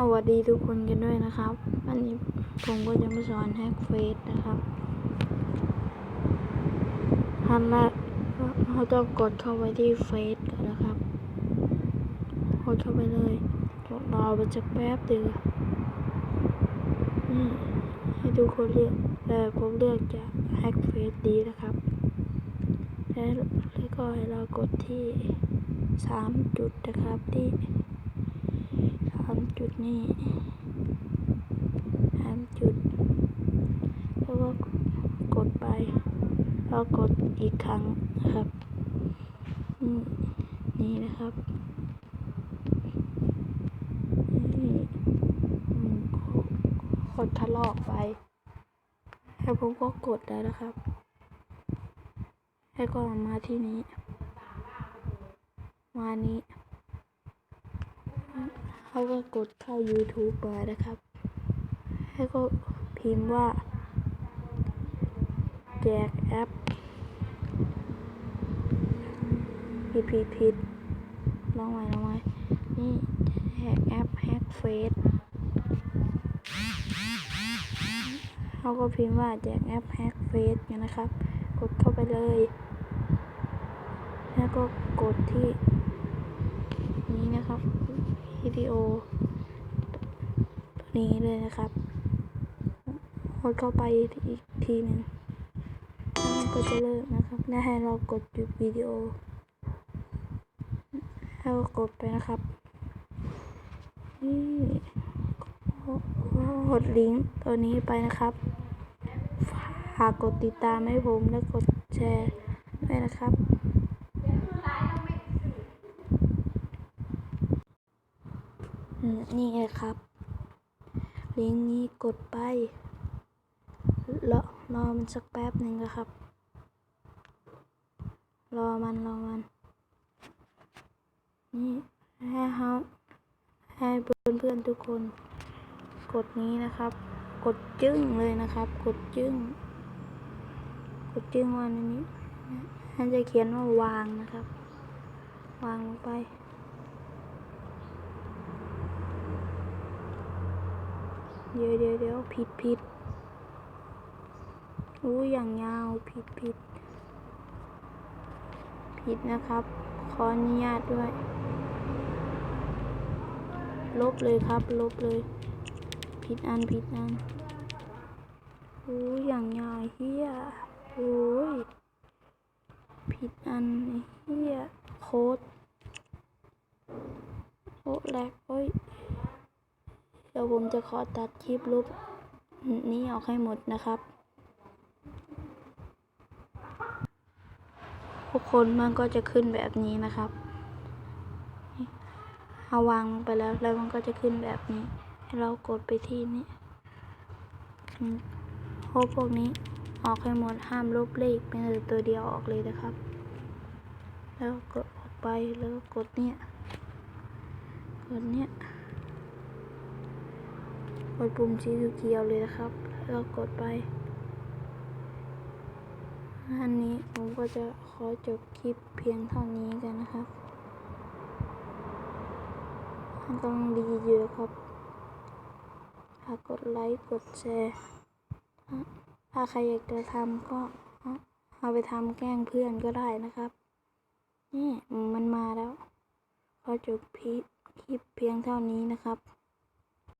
สวัสดีทุกคนกันด้วยนะครับ วันนี้ผมก็จะมาสอนแฮกเฟซนะครับทันแรกเราต้องกดเข้าไปที่เฟซก่อนนะครับ กดเข้าไปเลยรอไปสักแป๊บเดียวให้ทุกคนเลือกแต่ผมเลือกจะแฮกเฟซดีนะครับ แล้วก็ให้เรากดที่สามจุดนะครับที่ นี่สามจุด แล้วก็กดไปแล้วกดอีกครั้งนะครับ นี่นะครับกดทะลอกไป แล้วผมก็กดแล้วนะครับ แล้วก็มาที่นี้ มานี้ เขาก็กดเข้า YouTube มานะครับแล้ก็พิมพ์ว่า แจกแอปผิดผิดผิดลองใหม่ลองใหม่นี่แฮกแอปแฮกเฟซเขาก็พิมพ์ว่าแจกแอปแฮกเฟซกันนะครับ กดเข้าไปเลย แล้วก็กดที่ ดีโอ ตัวนี้เลยนะครับกดเข้าไปอีกทีหนึ่งมันก็จะเลิกนะครับและให้เรากดหยุดวิดีโอแล้วก็กดไปนะครับ นี่กดลิงก์ตัวนี้ไปนะครับ ฝากกดติดตามให้ผมและกดแชร์ด้วยนะครับ อืม นี่ไงครับ ลิงก์นี้กดไปรอรอมันสักแป๊บหนึ่งนะครับ รอมันรอมัน นี่ให้เขาให้เพื่อนเพื่อนทุกคน กดนี้นะครับ กดจึ้งเลยนะครับ กดจึ้ง กดจึ้งวันนี้มันจะเขียนว่าวางนะครับ วางลงไป เดี๋ยวเดี๋ยวเดี๋ยวผิดผิดอู้อย่างยาวผิดผิดผิดนะครับ ขออนุญาตด้วย ลบเลยครับ ลบเลย ผิดอันผิดอันอู้อย่างยาวเฮียโอ้ยผิดอันเฮียโค้ดโอ้แหลกโอ้ย ดี๋ยวผมจะขอตัดคลิปรูปนี้ออกให้หมดนะครับ ทุกคนมันก็จะขึ้นแบบนี้นะครับเอาวางลงไปแล้วแล้วมันก็จะขึ้นแบบนี้ ให้เรากดไปที่นี้โพสต์พวกนี้ออกให้หมดห้ามลบเลขเป็นตัวเดียวออกเลยนะครับ แล้วกดออกไปแล้วกดเนี่ยกดเนี่ย กดปุ่มสีเขียวเลยนะครับ แล้วกดไป อันนี้ผมก็จะขอจบคลิปเพียงเท่านี้กันนะครับกำลังดีอยู่ครับฝากกดไลค์กดแชร์ ถ้าใครอยากจะทำก็เอาไปทำแกล้งเพื่อนก็ได้นะครับ นี่มันมาแล้ว ขอจบคลิปเพียงเท่านี้นะครับ